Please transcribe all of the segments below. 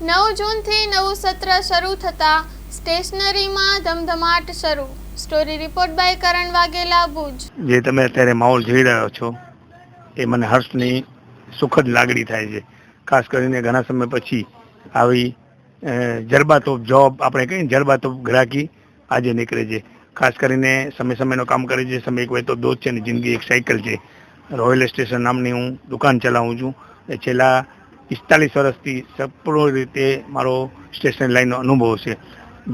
નવ જૂનથી નવું સત્ર શરૂ થતાં સ્ટેશનરીમાં ધમધમાટ શરૂ. Story report by Karan Vaghela, Bhuj. જે તમે અત્યારે માહોલ જોઈ રહ્યો છો, એ મને હર્ષની સુખદ લાગણી થાય છે. ખાસ કરીને ઘણા સમય પછી આવી જરબાતોપ જોબ, આપણે કહીએ જરબાતોપ ગ્રાહકી આજે નીકળે છે. ખાસ કરીને સમય સમયનો કામ કરે છે, સમય એક હોય તો દોસ્ત છે ને જિંદગી એક સાયકલ છે. રોયલ સ્ટેશન નામની હું દુકાન ચલાવું છું. એ છેલ્લા પિસ્તાલીસ વર્ષથી સંપૂર્ણ રીતે મારો સ્ટેશનરી લાઈનનો અનુભવ છે.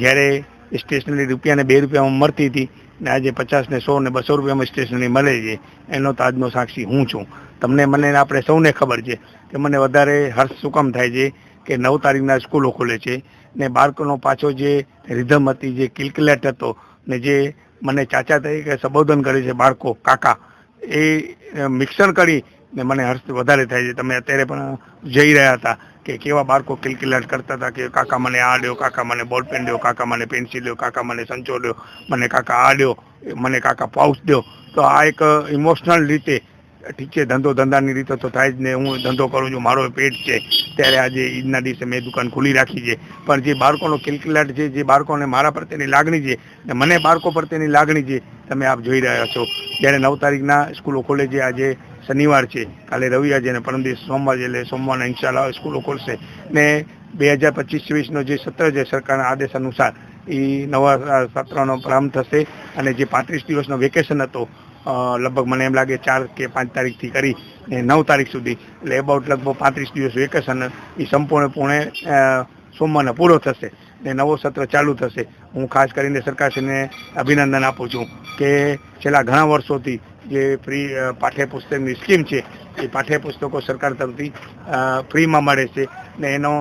જ્યારે સ્ટેશનરી રૂપિયાને બે રૂપિયામાં મળતી હતી ને આજે પચાસ ને સો ને બસો રૂપિયામાં સ્ટેશનરી મળે છે, એનો તાજનો સાક્ષી હું છું. તમને મને આપણે સૌને ખબર છે કે મને વધારે હર્ષ શું કામ થાય છે કે નવ તારીખના સ્કૂલો ખોલે છે ને બાળકોનો પાછો જે રિધમ હતી, જે કિલકિલાટ હતો ને જે મને ચાચા તરીકે સંબોધન કરે છે બાળકો, કાકા, એ મિક્સર કરી ને મને હર્ષ વધારે થાય છે. તમે અત્યારે પણ જઈ રહ્યા હતા કે કેવા બાળકો કિલકિલાટ કરતા હતા કે કાકા મને આ ડ્યો કાકા મને બોલ પેન લ્યો કાકા મને પેન્સિલ લ્યો કાકા મને સંચો લ્યો મને કાકા આ લ્યો મને કાકા પાઉચ ડ્યો તો આ એક ઇમોશનલ રીતે ઠીક છે, ધંધો ધંધાની રીતે તો થાય જ ને હું ધંધો કરું છું, મારો પેટ છે. ત્યારે આજે ઈદના દિવસે મેં દુકાન ખુલ્લી રાખી છે. પણ જે બાળકોનો કિલકિલાટ છે, જે બાળકોને મારા પ્રત્યેની લાગણી છે, ને મને બાળકો પ્રત્યેની લાગણી છે, તમે આપ જોઈ રહ્યા છો. જ્યારે નવ તારીખના સ્કૂલો ખોલે આજે શનિવાર છે. કાલે રવિવાર છે અને પરમ દિવસ સોમવાર એટલે સોમવારના ઇન્શાલ્લાહ સ્કૂલો ખોલશે. ને બે હજાર પચીસ છવ્વીસનો જે સત્ર છે, સરકારના આદેશ અનુસાર એ નવા સત્રનો પ્રારંભ થશે. અને જે પાંત્રીસ દિવસનો વેકેશન હતો લગભગ મને એમ લાગે ચાર કે પાંચ તારીખથી કરી, ને નવ તારીખ સુધી. એટલે એબાઉટ લગભગ પાંત્રીસ દિવસ વેકેશન એ સંપૂર્ણપણે સોમવારને પૂરો થશે. ને નવો સત્ર ચાલુ થશે. હું ખાસ કરીને સરકારશ્રીને અભિનંદન આપું છું કે છેલ્લા ઘણા વર્ષોથી જે ફ્રી પાઠ્યપુસ્તકની સ્કીમ છે, એ પાઠ્યપુસ્તકો સરકાર તરફથી ફ્રીમાં મળે છે ને એનો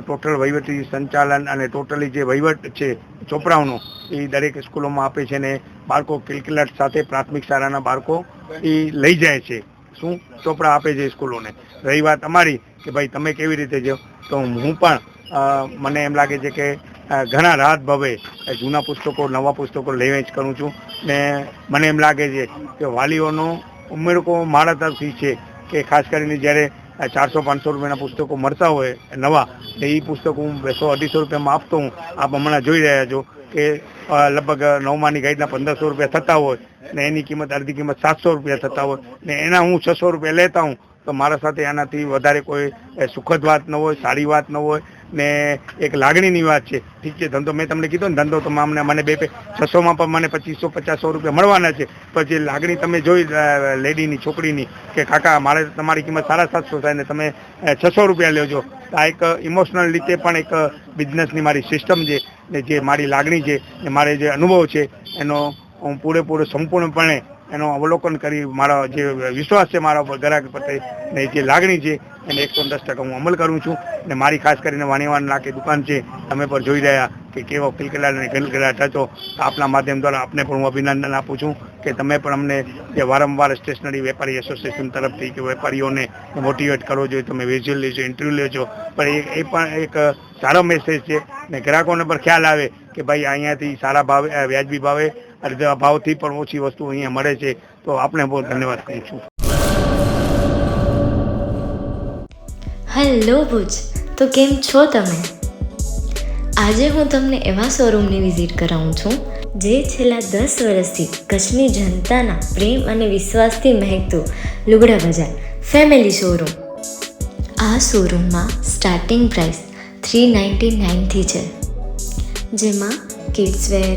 ટોટલ વહીવટી સંચાલન અને ટોટલી જે વહીવટ છે, ચોપડાઓનો, એ દરેક સ્કૂલોમાં આપે છે ને બાળકો કિલકિલાટ સાથે પ્રાથમિક શાળાના બાળકો એ લઈ જાય છે. શું? ચોપડા આપે છે સ્કૂલોને. રહી વાત અમારી કે ભાઈ તમે કેવી રીતે જો તો હું પણ મને એમ લાગે છે કે ઘણા રાહત ભવે જૂના પુસ્તકો, નવા પુસ્તકો લઈને જ કરું છું. ને મને એમ લાગે છે કે વાલીઓનો ઉમેરકો મારા તરફથી છે કે ખાસ કરીને જ્યારે ચારસો, પાંચસો રૂપિયાના પુસ્તકો મળતા હોય, નવા એ પુસ્તકો હું બેસો, અઢીસો રૂપિયામાં આપતો હું. આપ હમણાં જોઈ રહ્યા છો કે લગભગ નવમાની ગાઈડના પંદરસો રૂપિયા થતા હોય ને એની કિંમત, અડધી કિંમત સાતસો રૂપિયા થતા હોય ને એના હું છસો રૂપિયા લેતા હું. તો મારા સાથે આનાથી વધારે કોઈ સુખદ વાત ન હોય, સારી વાત ન હોય, ને એક લાગણીની વાત છે. ઠીક છે, ધંધો મેં તમને કીધો ને, ધંધો તો અમને મને બે પે છસોમાં પણ મને પચીસો પચાસો રૂપિયા મળવાના છે. જે લાગણી તમે જોઈ લેડીની, છોકરીની, કે કાકા, મારે તમારી કિંમત સાડા સાતસો થાય ને તમે છસો રૂપિયા લેજો. આ એક ઇમોશનલ રીતે પણ એક બિઝનેસની મારી સિસ્ટમ છે, ને જે મારી લાગણી છે, ને મારે જે અનુભવ છે, એનો હું પૂરેપૂરો સંપૂર્ણપણે એનો અવલોકન કરી મારા જે વિશ્વાસ છે મારા ઉપર ગ્રાહક પ્રત્યે ને જે લાગણી છે, એને એકસો દસ ટકા હું અમલ કરું છું. ને મારી ખાસ કરીને વાણીવાન નાકે દુકાન છે તમે પણ જોઈ રહ્યા કે કેવો કિલકિલાટ અને કિલકિલાટ હતો. આપના માધ્યમ દ્વારા આપને પણ હું અભિનંદન આપું છું કે તમે પણ અમને જે વારંવાર સ્ટેશનરી વેપારી એસોસિએશન તરફથી કે વેપારીઓને મોટિવેટ કરવો જોઈએ તમે વિઝ્યુઅલ લેજો ઇન્ટરવ્યૂ લેજો. પણ એ પણ એક સારો મેસેજ છે. ને ગ્રાહકોને પણ ખ્યાલ આવે કે ભાઈ અહીંયાથી સારા ભાવે, વ્યાજબી ભાવે અડધા ભાવથી પણ ઓછી વસ્તુ અહીંયા મળે છે, તો આપણે બહુ ધન્યવાદ કહું છું હેલો ભુજ, તો કેમ છો તમે? આજે હું તમને એવા શોરૂમની વિઝિટ કરાવું છું, જે છેલ્લા દસ વર્ષથી કચ્છની જનતાના પ્રેમ અને વિશ્વાસથી મહેકતું લુગડા બજાર ફેમિલી શોરૂમ આ શોરૂમમાં સ્ટાર્ટિંગ પ્રાઇસ થ્રી નાઇન્ટી નાઇનથી છે. જેમાં kids wear